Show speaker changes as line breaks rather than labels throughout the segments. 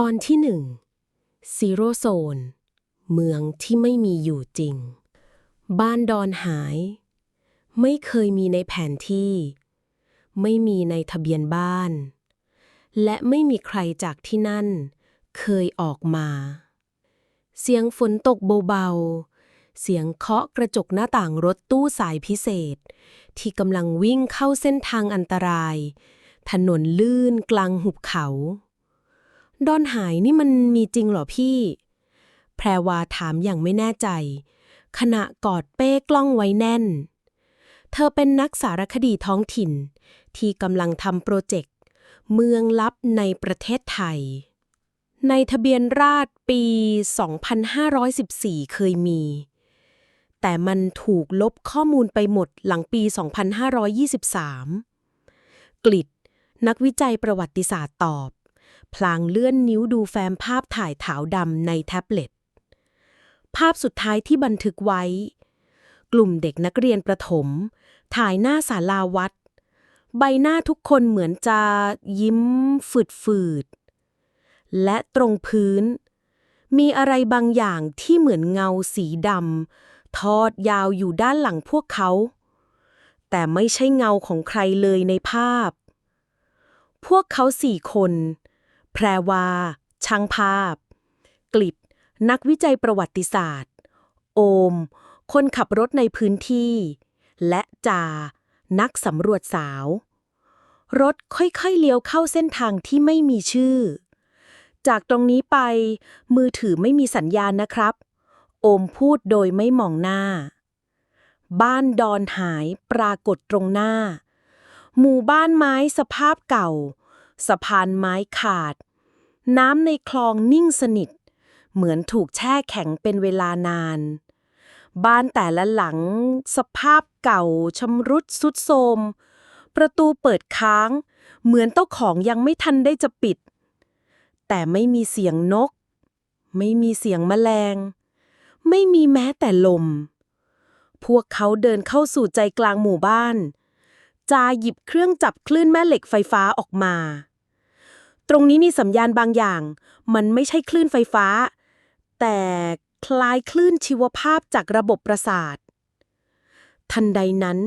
ตอนที่หนึ่งซีโรโซน เมืองที่ไม่มีอยู่จริง บ้านดอนหาย ไม่เคยมีในแผนที่ ไม่มีในทะเบียนบ้าน และไม่มีใครจากที่นั่น เคยออกมา เสียงฝนตกเบาๆ เสียงเคาะกระจกหน้าต่างรถตู้สายพิเศษ ที่กำลังวิ่งเข้าเส้นทางอันตราย ถนนลื่นกลางหุบเขา ดอนหายนี่มันมีจริงเหรอพี่ แพรวาถามอย่างไม่แน่ใจ ขณะกอดเป้กล้องไว้แน่น เธอเป็นนักสารคดีท้องถิ่น ที่กำลังทำโปรเจกต์ เมืองลับในประเทศไทย ในทะเบียนราษฎรปี 2514 เคยมี แต่มันถูกลบข้อมูลไปหมดหลังปี 2523 กลิดนักวิจัยประวัติศาสตร์ตอบ พลางเลื่อนนิ้วดูแฟ้มภาพถ่ายขาวดำในแท็บเล็ต ภาพสุดท้ายที่บันทึกไว้ กลุ่มเด็กนักเรียนประถม ถ่ายหน้าศาลาวัด ใบหน้าทุกคนเหมือนจะยิ้มฝืดๆและตรงพื้น มีอะไรบางอย่างที่เหมือนเงาสีดำทอดยาวอยู่ด้านหลังพวกเขา แต่ไม่ใช่เงาของใครเลยในภาพ พวกเขาสี่คน แพรวา ช่างภาพ กลิดนักวิจัยประวัติศาสตร์ โอม คนขับรถในพื้นที่ และจา นักสำรวจสาว รถค่อยๆเลี้ยวเข้าเส้นทางที่ไม่มีชื่อ จากตรงนี้ไป มือถือไม่มีสัญญาณนะครับ โอมพูดโดยไม่มองหน้า บ้านดอนหายปรากฏตรงหน้า หมู่บ้านไม้สภาพเก่า สะพานไม้ขาด น้ำในคลองนิ่งสนิท เหมือนถูกแช่แข็งเป็นเวลานาน บ้านแต่ละหลัง สภาพเก่าชำรุดสุดโทรมประตูเปิดค้าง เหมือนเจ้าของยังไม่ทันได้จะปิด แต่ไม่มีเสียงนก ไม่มีเสียงแมลง ไม่มีแม้แต่ลม พวกเขาเดินเข้าสู่ใจกลางหมู่บ้านจาหยิบเครื่องจับคลื่นแม่เหล็กไฟฟ้าออกมา ตรงนี้มีสัญญาณบางอย่าง มันไม่ใช่คลื่นไฟฟ้า แต่คล้ายคลื่นชีวภาพจากระบบประสาท ทันใดนั้น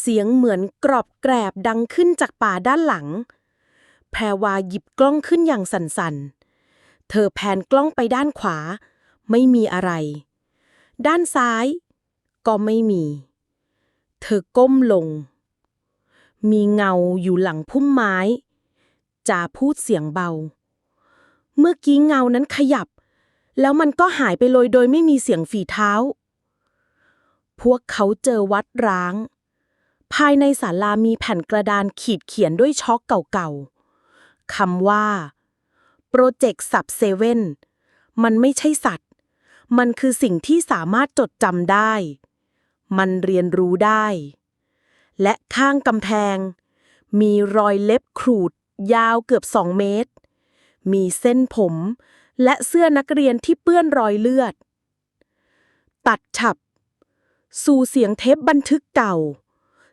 เสียงเหมือนกรอบแกรบดังขึ้นจากป่าด้านหลัง แพรวาหยิบกล้องขึ้นอย่างสั่นๆ เธอแพนกล้องไปด้านขวา ไม่มีอะไร ด้านซ้าย ก็ไม่มี เธอก้มลง มีเงาอยู่หลังพุ่มไม้ จาพูดเสียงเบา เมื่อกี้เงานั้นขยับ แล้วมันก็หายไปเลยโดยไม่มีเสียงฝีเท้า พวกเขาเจอวัดร้าง ภายในศาลามีแผ่นกระดานขีดเขียนด้วยช็อกเก่าๆคำว่า โปรเจกต์สับเซเว่นมันไม่ใช่สัตว์ มันคือสิ่งที่สามารถจดจำได้ มันเรียนรู้ได้ และข้างกำแพง มีรอยเล็บขรูด ยาวเกือบสองเมตร มีเส้นผม และเสื้อนักเรียนที่เปื้อนรอยเลือด ตัดฉับ สู่เสียงเทปบันทึกเก่า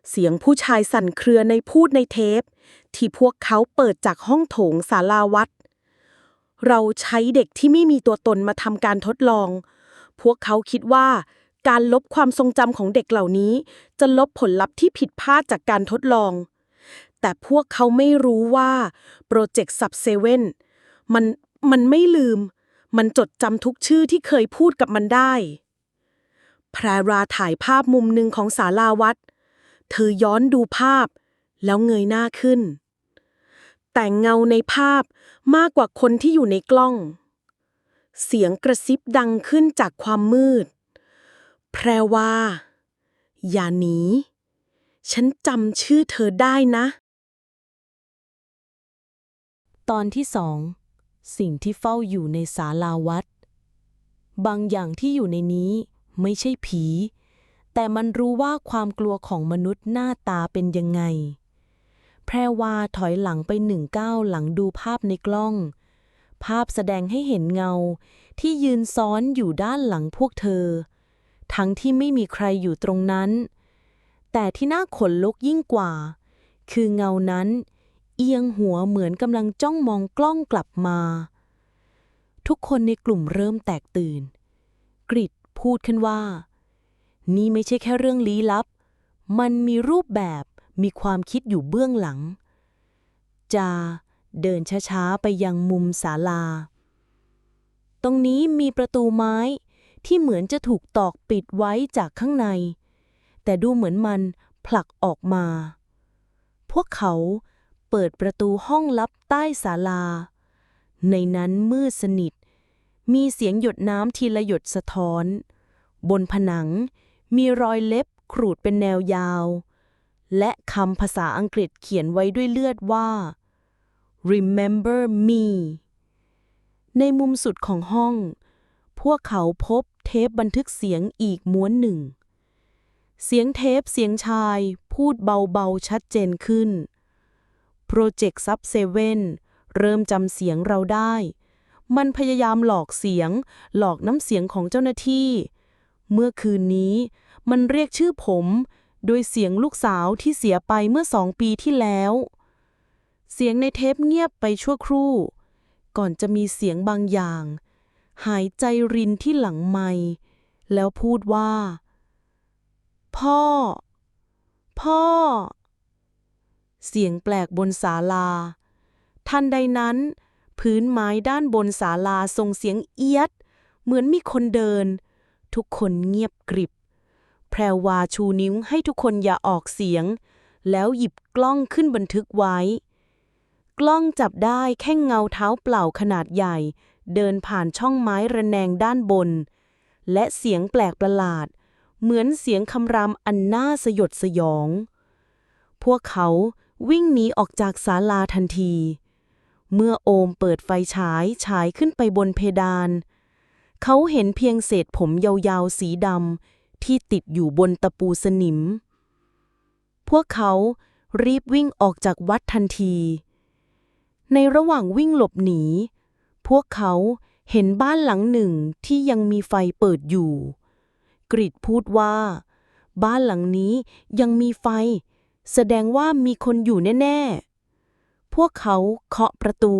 เสียงผู้ชายสั่นเครือในพูดในเทป ที่พวกเขาเปิดจากห้องโถงศาลาวัด เราใช้เด็กที่ไม่มีตัวตนมาทำการทดลอง พวกเขาคิดว่าการลบความทรงจำของเด็กเหล่านี้ จะลบผลลัพธ์ที่ผิดพลาดจากการทดลอง แต่พวกเขาไม่รู้ว่าโปรเจกต์สับเซเว่นมันมันไม่ลืม มันจดจำทุกชื่อที่เคยพูดกับมันได้ แพรราถ่ายภาพมุมหนึ่งของศาลาวัด เธอย้อนดูภาพ แล้วเงยหน้าขึ้น แต่เงาในภาพมากกว่าคนที่อยู่ในกล้อง เสียงกระซิบดังขึ้นจากความมืด แพรว่า อย่าหนี ฉันจำชื่อเธอได้นะ ตอนที่สองสิ่งที่เฝ้าอยู่ในศาลาวัด บางอย่างที่อยู่ในนี้ไม่ใช่ผี แต่มันรู้ว่าความกลัวของมนุษย์หน้าตาเป็นยังไง แพรวาถอยหลังไปหนึ่งก้าวหลังดูภาพในกล้อง ภาพแสดงให้เห็นเงาที่ยืนซ้อนอยู่ด้านหลังพวกเธอ ทั้งที่ไม่มีใครอยู่ตรงนั้น แต่ที่น่าขนลุกยิ่งกว่า คือเงานั้น เอียงหัวเหมือนกำลังจ้องมองกล้องกลับมา
ทุกคนในกลุ่มเริ่มแตกตื่น กริดพูดขึ้นว่า นี่ไม่ใช่แค่เรื่องลี้ลับ มันมีรูปแบบมีความคิดอยู่เบื้องหลัง จาเดินช้าๆ ไปยังมุมศาลา ตรงนี้มีประตูไม้ที่เหมือนจะถูกตอกปิดไว้จากข้างใน แต่ดูเหมือนมันผลักออกมา พวกเขา เปิดประตูห้องลับใต้ศาลา ในนั้นมืดสนิท มีเสียงหยดน้ำทีละหยดสะท้อน บนผนังมีรอยเล็บขรูดเป็นแนวยาว และคำภาษาอังกฤษเขียนไว้ด้วยเลือดว่า remember me ในมุมสุดของห้อง พวกเขาพบเทปบันทึกเสียงอีกม้วนหนึ่ง เสียงเทปเสียงชายพูดเบาๆชัดเจนขึ้น โปรเจกต์ซับเซเว่นเริ่มจำเสียงเราได้ มันพยายามหลอกเสียง หลอกน้ำเสียงของเจ้าหน้าที่ เมื่อคืนนี้มันเรียกชื่อผม โดยเสียงลูกสาวที่เสียไปเมื่อสองปีที่แล้ว เสียงในเทปเงียบไปชั่วครู่ ก่อนจะมีเสียงบางอย่าง หายใจรินที่หลังไมแล้วพูดว่า พ่อ พ่อ เสียงแปลกบนศาลา ทันใดนั้น พื้นไม้ด้านบนศาลาส่งเสียงเอียด เหมือนมีคนเดิน ทุกคนเงียบกริบ แพรวาชูนิ้วให้ทุกคนอย่าออกเสียง แล้วหยิบกล้องขึ้นบันทึกไว้ กล้องจับได้แค่เงาเท้าเปล่าขนาดใหญ่ เดินผ่านช่องไม้ระแนงด้านบน และเสียงแปลกประหลาด เหมือนเสียงคำรามอันน่าสยดสยอง พวกเขา วิ่งหนีออกจากศาลาทันที เมื่อโอมเปิดไฟฉายฉายขึ้นไปบนเพดาน เขาเห็นเพียงเศษผมยาวๆสีดำที่ติดอยู่บนตะปูสนิม พวกเขารีบวิ่งออกจากวัดทันที ในระหว่างวิ่งหลบหนี พวกเขาเห็นบ้านหลังหนึ่งที่ยังมีไฟเปิดอยู่ กริดพูดว่า บ้านหลังนี้ยังมีไฟ แสดงว่ามีคนอยู่แน่ ๆ พวกเขาเคาะประตู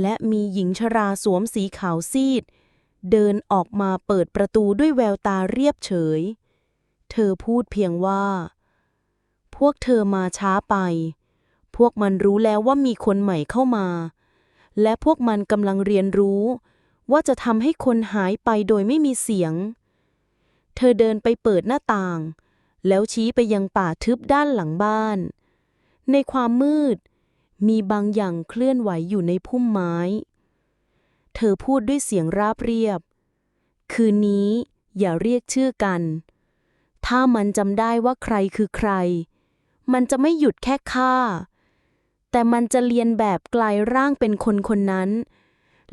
และมีหญิงชราสวมสีขาวซีด เดินออกมาเปิดประตูด้วยแววตาเรียบเฉย เธอพูดเพียงว่า พวกเธอมาช้าไป พวกมันรู้แล้วว่ามีคนใหม่เข้ามา และพวกมันกำลังเรียนรู้ ว่าจะทำให้คนหายไปโดยไม่มีเสียง เธอเดินไปเปิดหน้าต่าง แล้วชี้ไปยังป่าทึบด้านหลังบ้าน ในความมืด มีบางอย่างเคลื่อนไหวอยู่ในพุ่มไม้ เธอพูดด้วยเสียงราบเรียบ คืนนี้อย่าเรียกชื่อกัน ถ้ามันจำได้ว่าใครคือใคร มันจะไม่หยุดแค่ฆ่า แต่มันจะเลียนแบบกลายร่างเป็นคนคนนั้น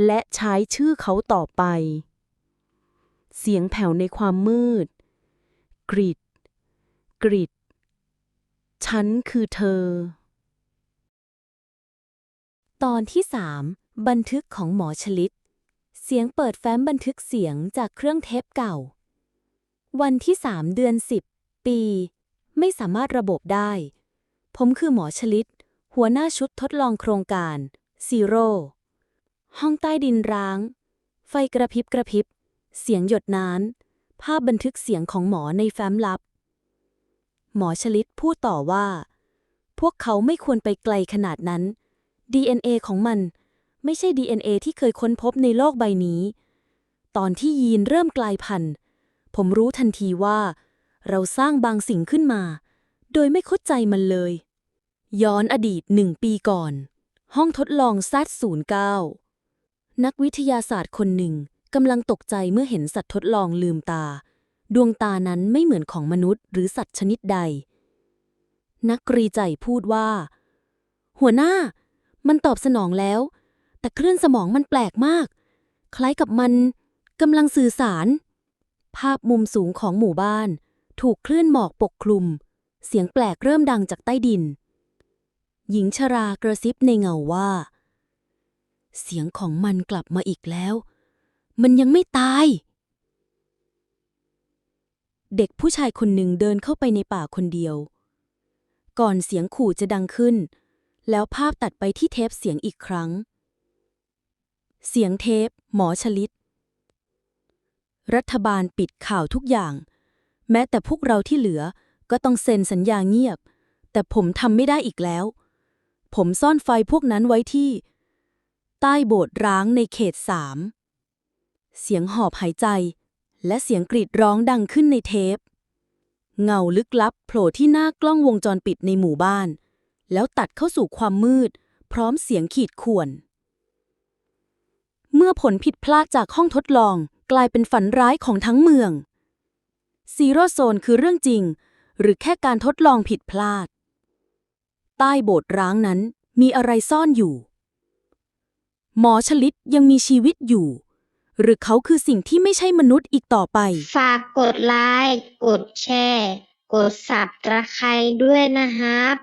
และใช้ชื่อเขาต่อไป เสียงแผ่วในความมืด กริด กริดฉันคือเธอ
ตอนที่3บันทึกของหมอชลิต เสียงเปิดแฟ้มบันทึกเสียงจากเครื่องเทปเก่า วันที่3เดือน10ปี ไม่สามารถระบบได้ ผมคือหมอชลิต หัวหน้าชุดทดลองโครงการซีโร่ห้องใต้ดินร้าง ไฟกระพริบกระพริบ เสียงหยดน้ำภาพบันทึกเสียงของหมอในแฟ้มลับ หมอชลิตพูดต่อว่า พวกเขาไม่ควรไปไกลขนาดนั้น DNA ของมันไม่ใช่ DNA ที่เคยค้นพบในโลกใบนี้ ตอนที่ยีนเริ่มกลายพันธุ์ ผมรู้ทันทีว่า เราสร้างบางสิ่งขึ้นมา โดยไม่เข้าใจมันเลย ย้อนอดีตหนึ่งปีก่อน ห้องทดลองซัดศูนย์เก้านักวิทยาศาสตร์คนหนึ่งกำลังตกใจเมื่อเห็นสัตว์ทดลองลืมตา ดวงตานั้นไม่เหมือนของมนุษย์หรือสัตว์ชนิดใด นักกรีใจพูดว่า หัวหน้า มันตอบสนองแล้ว แต่คลื่นสมองมันแปลกมาก คล้ายกับมันกำลังสื่อสาร ภาพมุมสูงของหมู่บ้าน ถูกคลื่นหมอกปกคลุม เสียงแปลกเริ่มดังจากใต้ดิน หญิงชรากระซิบในเงาว่า เสียงของมันกลับมาอีกแล้ว มันยังไม่ตาย เด็กผู้ชายคนหนึ่งเดินเข้าไปในป่าคนเดียว ก่อนเสียงขู่จะดังขึ้น แล้วภาพตัดไปที่เทปเสียงอีกครั้ง
เสียงเทป หมอชลิต รัฐบาลปิดข่าวทุกอย่าง แม้แต่พวกเราที่เหลือก็ต้องเซ็นสัญญาเงียบ แต่ผมทำไม่ได้อีกแล้ว ผมซ่อนไฟพวกนั้นไว้ที่ ใต้โบสถ์ร้างในเขตสาม เสียงหอบหายใจ และเสียงกรีดร้องดังขึ้นในเทป เงาลึกลับโผล่ที่หน้ากล้องวงจรปิดในหมู่บ้าน แล้วตัดเข้าสู่ความมืด พร้อมเสียงขีดข่วน เมื่อผลผิดพลาดจากห้องทดลองกลายเป็นฝันร้ายของทั้งเมืองซีโร่โซนคือเรื่องจริง หรือแค่การทดลองผิดพลาด ใต้โบสถ์ร้างนั้นมีอะไรซ่อนอยู่ หมอชลิตยังมีชีวิตอยู่ หรือเขาคือสิ่งที่ไม่ใช่มนุษย์อีกต่อไป
ฝากกดไลค์ กดแชร์ กดสับตะไคร้ด้วยนะครับ